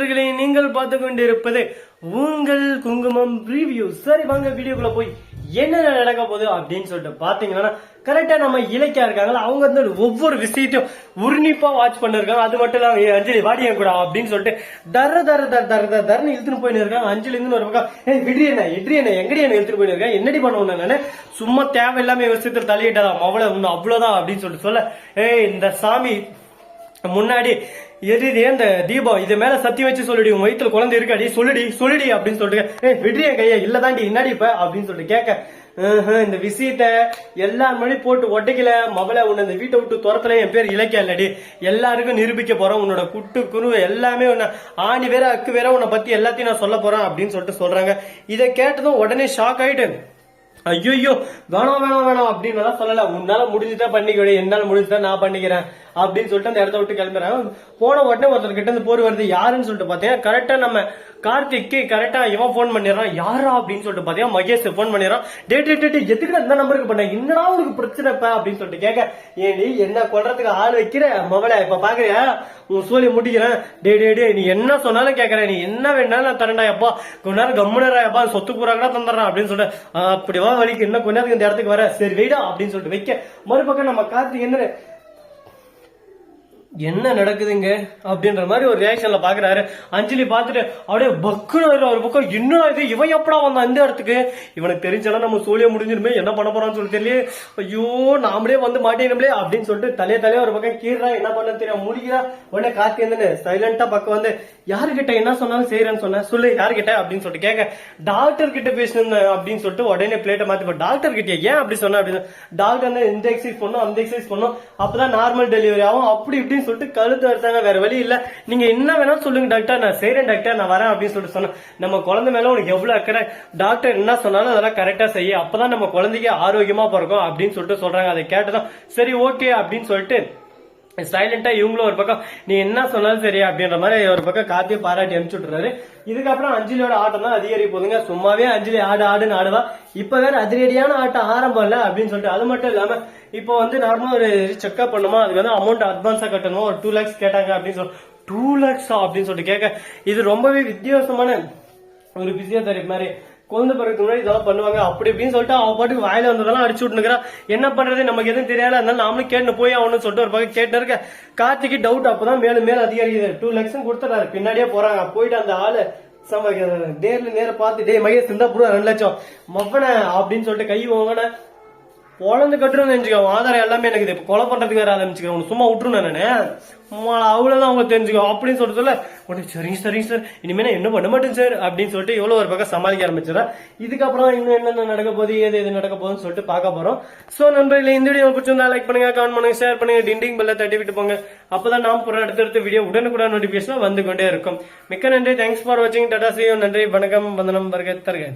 நண்பர்களே நீங்கள் பார்த்து கொண்டிருப்பது உங்கள் குங்குமம் ரிவ்யூ சரி வாங்க வீடியோக்குள்ள போய் என்னென்ன நடக்க போகுது அப்படின்னு சொல்லிட்டு பாத்தீங்கன்னா கரெக்டா நம்ம இலக்கியா இருக்காங்களா அவங்க வந்து ஒவ்வொரு விஷயத்தையும் உருணிப்பா வாட்ச் பண்ணிருக்காங்க. அது மட்டும் இல்லாம அஞ்சலி வாடியா கூட அப்படின்னு சொல்லிட்டு தர தர தர தர தர தரன்னு இழுத்துன்னு போயின்னு அஞ்சலி இருந்து ஒரு பக்கம் ஏய் விட்ரி என்ன என்ன எங்கடி என்ன இழுத்துட்டு போயின்னு இருக்கேன் என்னடி பண்ணுவோம் நானு? சும்மா தேவையில்லாம விஷயத்தில் தலையிட்டதான் அவ்வளவு அவ்வளவுதான் அப்படின்னு சொல்லிட்டு சொல்ல ஏய் இந்த சாமி முன்னாடி எதிரி இந்த தீபம்? இது மேல சத்தி வச்சு சொல்லுடி உன் வயிற்றுல குழந்தை இருக்காடி சொல்லுடி சொல்லுடி அப்படின்னு சொல்லிட்டு ஏ விடுறிய கையா இல்லதாண்டி என்னடி இப்ப? அப்படின்னு சொல்லிட்டு கேட்க இந்த விஷயத்த எல்லா மணி போட்டு ஒட்டைக்கல. மவளை உன்னை இந்த வீட்டை விட்டு துரத்துல என் பேர் இலக்கிய இல்லடி. எல்லாருக்கும் நிரூபிக்க போறோம் உன்னோட குட்டு குரு எல்லாமே உன்னை ஆணி வேற அக்கு வேற உன்னை பத்தி எல்லாத்தையும் நான் சொல்ல போறேன் அப்படின்னு சொல்லிட்டு சொல்றாங்க. இதை கேட்டதும் உடனே ஷாக் ஆயிட்டு ஐயோ வேணாம் வேணாம் வேணாம் அப்படின்னு சொல்லல. உன்னால முடிஞ்சுதான் பண்ணிக்கொடு என்னால முடிஞ்சுதான் நான் பண்ணிக்கிறேன். அப்படின்னு சொல்லிட்டு அந்த இடத்த விட்டு கிளம்புறாங்க. போன உடனே ஒருத்தர் கிட்ட இருந்து போர் வருது யாருன்னு சொல்லிட்டு பார்த்தீங்கன்னா கரெக்டா நம்ம கார்த்திக்கு கரெக்டா இவன் போன் பண்ணிடுறான் யாரா அப்படின்னு சொல்லிட்டு பாத்தியா? மகேஷ் போன் பண்ணிடுறான். டே டே டே, டே எதுக்கு இந்த நம்பருக்கு பண்ண? என்னடா உனக்கு பிரச்சனை இப்ப? அப்படின்னு சொல்லிட்டு கேட்க ஏடி என்ன கொள்றதுக்கு ஆள் வைக்கிற? மவளை இப்ப பாக்குறியா? உன் சூழலை முடிக்கிறேன். டே டே டே நீ என்ன சொன்னாலும் கேட்கற நீ என்ன வேணாலும் நான் தரண்டா எப்பா. கொஞ்ச நேரம் கம்முனரா எப்பா. சொத்து பூராங்கடா தந்துடுறான் அப்படின்னு சொல்லிட்டு அப்படிவா வலிக்கு. இன்னும் கொஞ்ச நேரத்துக்கு இந்த இடத்துக்கு வர. சரி வெயிடா அப்படின்னு சொல்லிட்டு வைக்க. மறுபக்கம் நம்ம கார்த்திக் என்ன என்ன நடக்குதுங்க? அப்படின்ற மாதிரி ஒரு ரியாக்ஷன்ல பாக்குறாரு. அஞ்சலி பார்த்துட்டு அப்படியே பக்குன்னு ஒரு பக்கம் இன்னும் இது இவன் எப்படா வந்தான் இந்த இடத்துக்கு? இவனுக்கு தெரிஞ்சாலும் நம்ம சூழிய முடிஞ்சிருமே என்ன பண்ண போறான்னு சொல்லி தெரியல ஐயோ நாமளே வந்து மாட்டேனும்லே அப்படின்னு சொல்லிட்டு தலைய தலைய ஒரு பக்கம் கீறா என்ன பண்ண தெரியும் முடிக்கிறா உடனே காத்தி வந்து சைலண்டா பக்கம் வந்து யாருகிட்ட என்ன சொன்னாலும் செய்யறேன்னு சொன்ன சொல்லு யாருகிட்ட? அப்படின்னு சொல்லிட்டு கேட்க டாக்டர் கிட்ட பேசணும் அப்படின்னு சொல்லிட்டு உடனே பிளேட்டை மாத்தி டாக்டர் கிட்ட ஏன் அப்படி சொன்ன? அப்படின்னு டாக்டர் இந்த எக்ஸசைஸ் பண்ணும் அந்த எக்ஸசைஸ் பண்ணும் அப்பதான் நார்மல் டெலிவரி ஆகும் அப்படி இப்படின்னு சொல்லிட்டு கழுத்து அறுத்தாங்க வேற வழி இல்ல. நீங்க என்ன வேணாலும் சொல்லுங்க டாக்டர் நான் செய்யறேன் டாக்டர் நான் வரேன் அப்படின்னு சொல்லிட்டு சொன்னேன் நம்ம குழந்தை மேல உனக்கு எவ்வளவு அக்கறை? டாக்டர் என்ன சொன்னாலும் அதெல்லாம் கரெக்டா செய்ய. அப்பதான் நம்ம குழந்தைக்கு ஆரோக்கியமா பிறக்கும் அப்படின்னு சொல்லிட்டு சொல்றாங்க. அதை கேட்டதான் சரி ஓகே அப்படின்னு சொல்லிட்டு சைலண்டா இவங்களும் ஒரு பக்கம் நீ என்ன சொன்னாலும் சரி அப்படின்ற மாதிரி ஒரு பக்கம் காத்தியை பாராட்டி அனுப்பிச்சுட்றாரு இதுக்கப்புறம் அஞ்சலியோட ஆட்டம் தான் அதிகரி போதுங்க. சும்மாவே அஞ்சலி ஆடு ஆடுன்னு ஆடுவா. இப்ப வேற அதிரடியான ஆட்டம் ஆரம்பம் இல்லை அப்படின்னு சொல்லிட்டு அது மட்டும் இல்லாம இப்போ வந்து நார்மலா ஒரு செக்அப் பண்ணுமா? அதுக்கு வந்து அமௌண்ட் அட்வான்ஸா கட்டணும். ஒரு டூ லேக்ஸ் கேட்டாங்க அப்படின்னு சொல்லி டூ லேக்ஸா அப்படின்னு சொல்லிட்டு கேட்க இது ரொம்பவே வித்தியாசமான ஒரு பிசியோதெரபி மாதிரி குழந்தை பிறகு முன்னாடி இதெல்லாம் பண்ணுவாங்க. அப்படி இப்படின்னு சொல்லிட்டு அவன் பாட்டுக்கு வாயில வந்ததெல்லாம் அடிச்சு விட்டுனுக்குறான் என்ன பண்றது? நமக்கு எதுவும் தெரியாது? அதனால நாமளும் கேட்டு போய் அவனு சொல்லிட்டு ஒரு பக்கம் கேட்டு இருக்க. கார்த்திக்கு டவுட் அப்பதான் மேலும் மேல அதிகரிக்குது. டூ லட்சம் கொடுத்துறாரு. பின்னாடியே போறாங்க. போயிட்டு அந்த ஆளு சம நேர்ல நேர பார்த்து டேய் மகேஷ் இருந்தா புடுவா ரெண்டு லட்சம். மவன அப்படின்னு சொல்லிட்டு கை வாங்கின குழந்தை கட்டுறோம்னு தெரிஞ்சுக்கோ ஆதாரம் எல்லாமே எனக்கு இது. இப்ப கொலை பண்றதுக்கு வேற ஆரம்பிச்சுக்கிறேன் உனக்கு சும்மா விட்டுருணும் நானு உம்மா, அவ்வளவுதான் அவங்க தெரிஞ்சுக்கோ அப்படின்னு சொல்லிட்டு சொல்ல உடனே சரிங்க சரிங்க சார். இனிமே நான் என்ன பண்ண மாட்டேன் சார் அப்படின்னு சொல்லிட்டு எவ்வளோ ஒரு பக்கம் சமாளிக்க ஆரம்பிச்சிடறேன். இதுக்கப்புறம் இன்னும் என்னென்ன நடக்க போகுது எது எது நடக்க போகுதுன்னு சொல்லிட்டு பார்க்க போறோம். சோ நண்பர்களே இந்த வீடியோ பிடிச்சிருந்தா லைக் பண்ணுங்க கமெண்ட் பண்ணுங்க ஷேர் பண்ணுங்க டிண்டிங் பெல்ல தட்டி விட்டு போங்க. அப்பதான் நாம் போற அடுத்தடுத்த வீடியோ உடனுக்குடன் நோட்டிபிகேஷன் வந்து கொண்டே இருக்கும். மிக்க நன்றி தேங்க்ஸ் ஃபார் வாட்சிங் டாடா சியோ நன்றி வணக்கம் வந்தனம் வருக தருக.